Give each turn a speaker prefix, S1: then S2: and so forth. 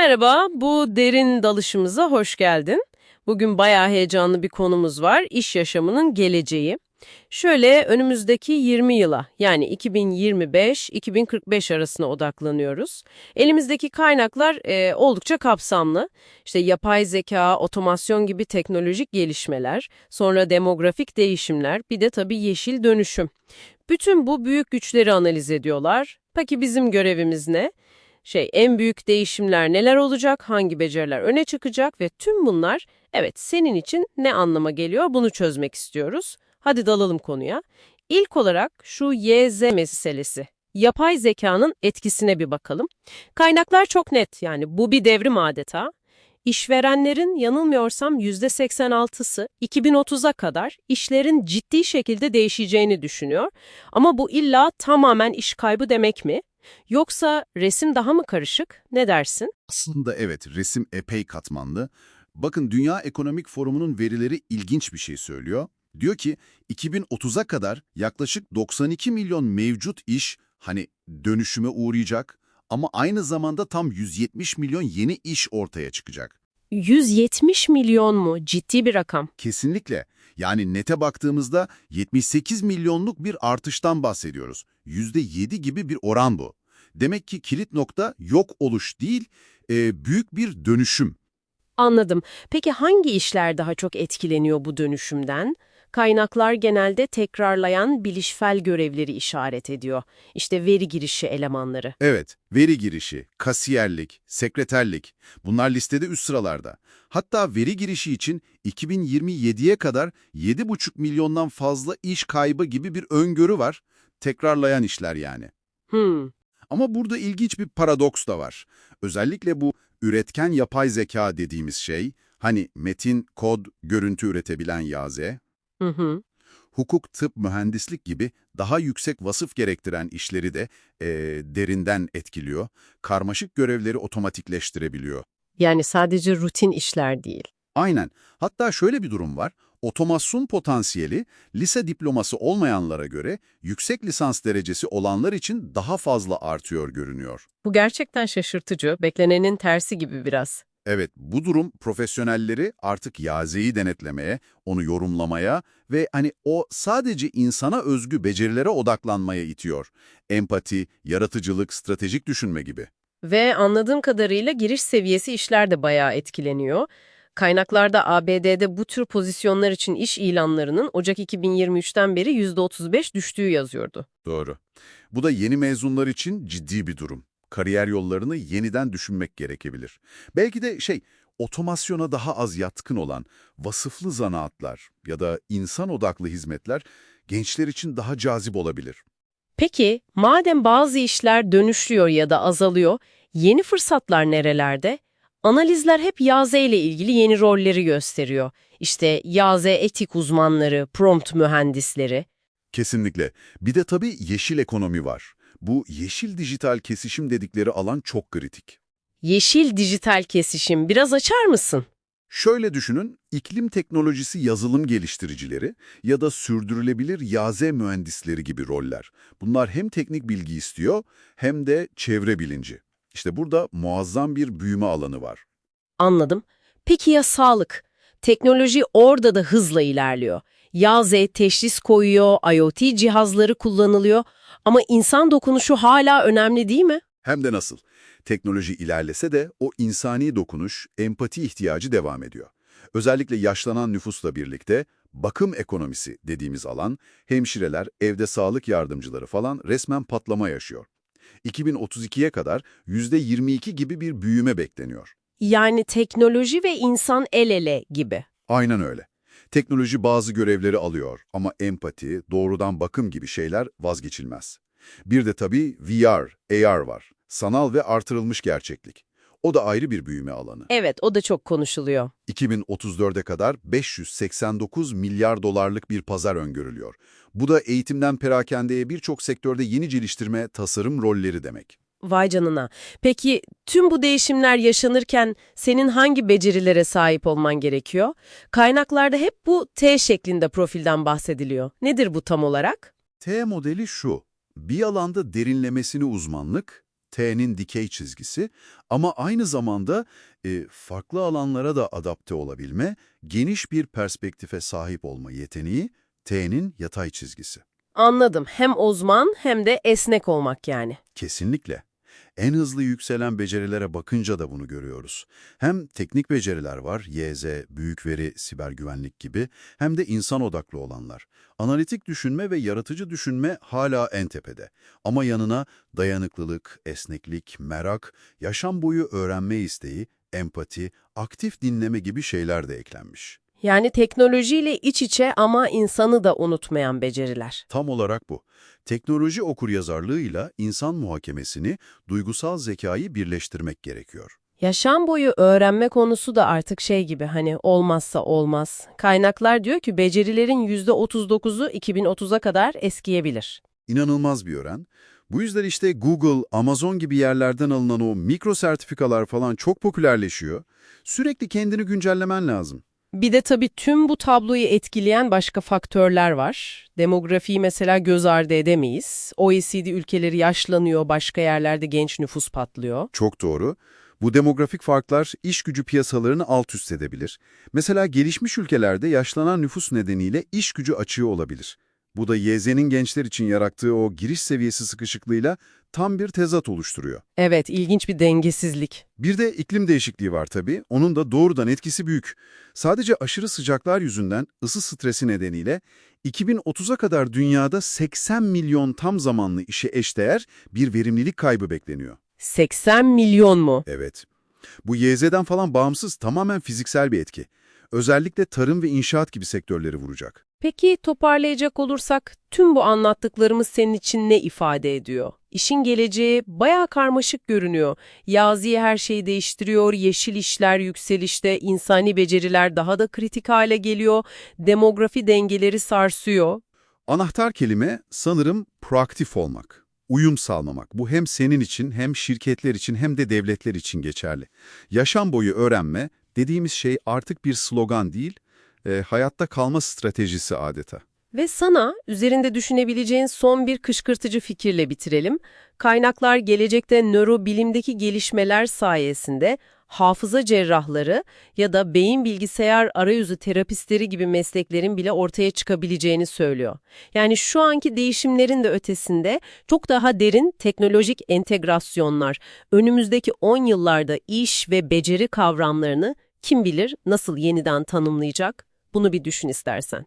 S1: Merhaba, bu derin dalışımıza hoş geldin. Bugün bayağı heyecanlı bir konumuz var, iş yaşamının geleceği. Şöyle önümüzdeki 20 yıla yani 2025-2045 arasına odaklanıyoruz. Elimizdeki kaynaklar e, oldukça kapsamlı. İşte yapay zeka, otomasyon gibi teknolojik gelişmeler, sonra demografik değişimler, bir de tabii yeşil dönüşüm. Bütün bu büyük güçleri analiz ediyorlar. Peki bizim görevimiz ne? Şey, en büyük değişimler neler olacak, hangi beceriler öne çıkacak ve tüm bunlar, evet senin için ne anlama geliyor bunu çözmek istiyoruz. Hadi dalalım konuya. İlk olarak şu YZ meselesi. Yapay zekanın etkisine bir bakalım. Kaynaklar çok net yani bu bir devrim adeta. İşverenlerin yanılmıyorsam %86'sı 2030'a kadar işlerin ciddi şekilde değişeceğini düşünüyor. Ama bu illa tamamen iş kaybı demek mi? Yoksa resim daha mı karışık? Ne dersin?
S2: Aslında evet, resim epey katmanlı. Bakın Dünya Ekonomik Forumu'nun verileri ilginç bir şey söylüyor. Diyor ki 2030'a kadar yaklaşık 92 milyon mevcut iş hani dönüşüme uğrayacak ama aynı zamanda tam 170 milyon yeni iş ortaya çıkacak.
S1: 170 milyon mu? Ciddi bir rakam.
S2: Kesinlikle. Yani nete baktığımızda 78 milyonluk bir artıştan bahsediyoruz. %7 gibi bir oran bu. Demek ki kilit nokta yok oluş değil, e, büyük bir dönüşüm.
S1: Anladım. Peki hangi işler daha çok etkileniyor bu dönüşümden? Kaynaklar genelde tekrarlayan bilişsel görevleri işaret ediyor. İşte veri girişi elemanları.
S2: Evet, veri girişi, kasiyerlik, sekreterlik bunlar listede üst sıralarda. Hatta veri girişi için 2027'ye kadar 7,5 milyondan fazla iş kaybı gibi bir öngörü var. Tekrarlayan işler yani.
S1: Hmm,
S2: Ama burada ilginç bir paradoks da var. Özellikle bu üretken yapay zeka dediğimiz şey, hani metin, kod, görüntü üretebilen yaze,
S1: hı hı.
S2: hukuk, tıp, mühendislik gibi daha yüksek vasıf gerektiren işleri de eee, derinden etkiliyor. Karmaşık görevleri otomatikleştirebiliyor.
S1: Yani sadece rutin işler değil.
S2: Aynen. Hatta şöyle bir durum var. Otomasyon potansiyeli lise diploması olmayanlara göre yüksek lisans derecesi olanlar için daha fazla artıyor görünüyor.
S1: Bu gerçekten şaşırtıcı, beklenenin tersi gibi biraz.
S2: Evet, bu durum profesyonelleri artık yazeyi denetlemeye, onu yorumlamaya ve hani o sadece insana özgü becerilere odaklanmaya itiyor. Empati, yaratıcılık, stratejik düşünme gibi.
S1: Ve anladığım kadarıyla giriş seviyesi işler de bayağı etkileniyor. Kaynaklarda ABD'de bu tür pozisyonlar için iş ilanlarının Ocak 2023'ten beri %35 düştüğü yazıyordu.
S2: Doğru. Bu da yeni mezunlar için ciddi bir durum. Kariyer yollarını yeniden düşünmek gerekebilir. Belki de şey, otomasyona daha az yatkın olan vasıflı zanaatlar ya da insan odaklı hizmetler gençler için daha cazip olabilir.
S1: Peki, madem bazı işler dönüşüyor ya da azalıyor, yeni fırsatlar nerelerde? Analizler hep Yaze ile ilgili yeni rolleri gösteriyor. İşte Yaze etik uzmanları, prompt mühendisleri.
S2: Kesinlikle. Bir de tabii yeşil ekonomi var. Bu yeşil dijital kesişim dedikleri alan çok kritik.
S1: Yeşil dijital kesişim biraz açar mısın?
S2: Şöyle düşünün, iklim teknolojisi yazılım geliştiricileri ya da sürdürülebilir yaze mühendisleri gibi roller. Bunlar hem teknik bilgi istiyor hem de çevre bilinci. İşte burada muazzam bir büyüme alanı var.
S1: Anladım. Peki ya sağlık? Teknoloji orada da hızla ilerliyor. Yaze teşhis koyuyor, IoT cihazları kullanılıyor ama insan dokunuşu hala önemli değil mi?
S2: Hem de nasıl? Teknoloji ilerlese de o insani dokunuş, empati ihtiyacı devam ediyor. Özellikle yaşlanan nüfusla birlikte bakım ekonomisi dediğimiz alan, hemşireler, evde sağlık yardımcıları falan resmen patlama yaşıyor. 2032'ye kadar %22 gibi bir büyüme bekleniyor.
S1: Yani teknoloji ve insan el ele gibi.
S2: Aynen öyle. Teknoloji bazı görevleri alıyor ama empati, doğrudan bakım gibi şeyler vazgeçilmez. Bir de tabii VR, AR var. Sanal ve artırılmış gerçeklik. O da ayrı bir büyüme alanı.
S1: Evet, o da çok konuşuluyor.
S2: 2034'e kadar 589 milyar dolarlık bir pazar öngörülüyor. Bu da eğitimden perakendeye birçok sektörde yeni geliştirme, tasarım rolleri demek.
S1: Vay canına. Peki tüm bu değişimler yaşanırken senin hangi becerilere sahip olman gerekiyor? Kaynaklarda hep bu T şeklinde profilden bahsediliyor. Nedir bu tam olarak?
S2: T modeli şu, bir alanda derinlemesine uzmanlık, T'nin dikey çizgisi ama aynı zamanda e, farklı alanlara da adapte olabilme, geniş bir perspektife sahip olma yeteneği T'nin yatay çizgisi.
S1: Anladım. Hem uzman hem de esnek olmak yani.
S2: Kesinlikle. En hızlı yükselen becerilere bakınca da bunu görüyoruz. Hem teknik beceriler var, YZ, büyük veri, siber güvenlik gibi, hem de insan odaklı olanlar. Analitik düşünme ve yaratıcı düşünme hala en tepede. Ama yanına dayanıklılık, esneklik, merak, yaşam boyu öğrenme isteği, empati, aktif dinleme gibi şeyler de eklenmiş.
S1: Yani teknolojiyle iç içe ama insanı da unutmayan beceriler.
S2: Tam olarak bu. Teknoloji okuryazarlığıyla insan muhakemesini, duygusal zekayı birleştirmek gerekiyor.
S1: Yaşam boyu öğrenme konusu da artık şey gibi hani olmazsa olmaz. Kaynaklar diyor ki becerilerin %39'u 2030'a kadar eskiyebilir.
S2: İnanılmaz bir öğren. Bu yüzden işte Google, Amazon gibi yerlerden alınan o mikro sertifikalar falan çok popülerleşiyor. Sürekli kendini güncellemen lazım.
S1: Bir de tabii tüm bu tabloyu etkileyen başka faktörler var. Demografiyi mesela göz ardı edemeyiz. OECD ülkeleri yaşlanıyor, başka yerlerde genç nüfus patlıyor.
S2: Çok doğru. Bu demografik farklar iş gücü piyasalarını alt üst edebilir. Mesela gelişmiş ülkelerde yaşlanan nüfus nedeniyle iş gücü açığı olabilir. Bu da YZ'nin gençler için yarattığı o giriş seviyesi sıkışıklığıyla tam bir tezat oluşturuyor.
S1: Evet, ilginç bir dengesizlik.
S2: Bir de iklim değişikliği var tabii. Onun da doğrudan etkisi büyük. Sadece aşırı sıcaklar yüzünden ısı stresi nedeniyle 2030'a kadar dünyada 80 milyon tam zamanlı işe eşdeğer bir verimlilik kaybı bekleniyor.
S1: 80 milyon mu?
S2: Evet. Bu YZ'den falan bağımsız tamamen fiziksel bir etki. Özellikle tarım ve inşaat gibi sektörleri vuracak.
S1: Peki toparlayacak olursak tüm bu anlattıklarımız senin için ne ifade ediyor? İşin geleceği bayağı karmaşık görünüyor. Yaziye her şeyi değiştiriyor, yeşil işler yükselişte, insani beceriler daha da kritik hale geliyor, demografi dengeleri sarsıyor.
S2: Anahtar kelime sanırım proaktif olmak, uyum sağlamak. Bu hem senin için hem şirketler için hem de devletler için geçerli. Yaşam boyu öğrenme dediğimiz şey artık bir slogan değil, e, hayatta kalma stratejisi adeta.
S1: Ve sana üzerinde düşünebileceğin son bir kışkırtıcı fikirle bitirelim. Kaynaklar gelecekte nörobilimdeki gelişmeler sayesinde hafıza cerrahları ya da beyin bilgisayar arayüzü terapistleri gibi mesleklerin bile ortaya çıkabileceğini söylüyor. Yani şu anki değişimlerin de ötesinde çok daha derin teknolojik entegrasyonlar önümüzdeki 10 yıllarda iş ve beceri kavramlarını kim bilir nasıl yeniden tanımlayacak? Bunu bir düşün istersen.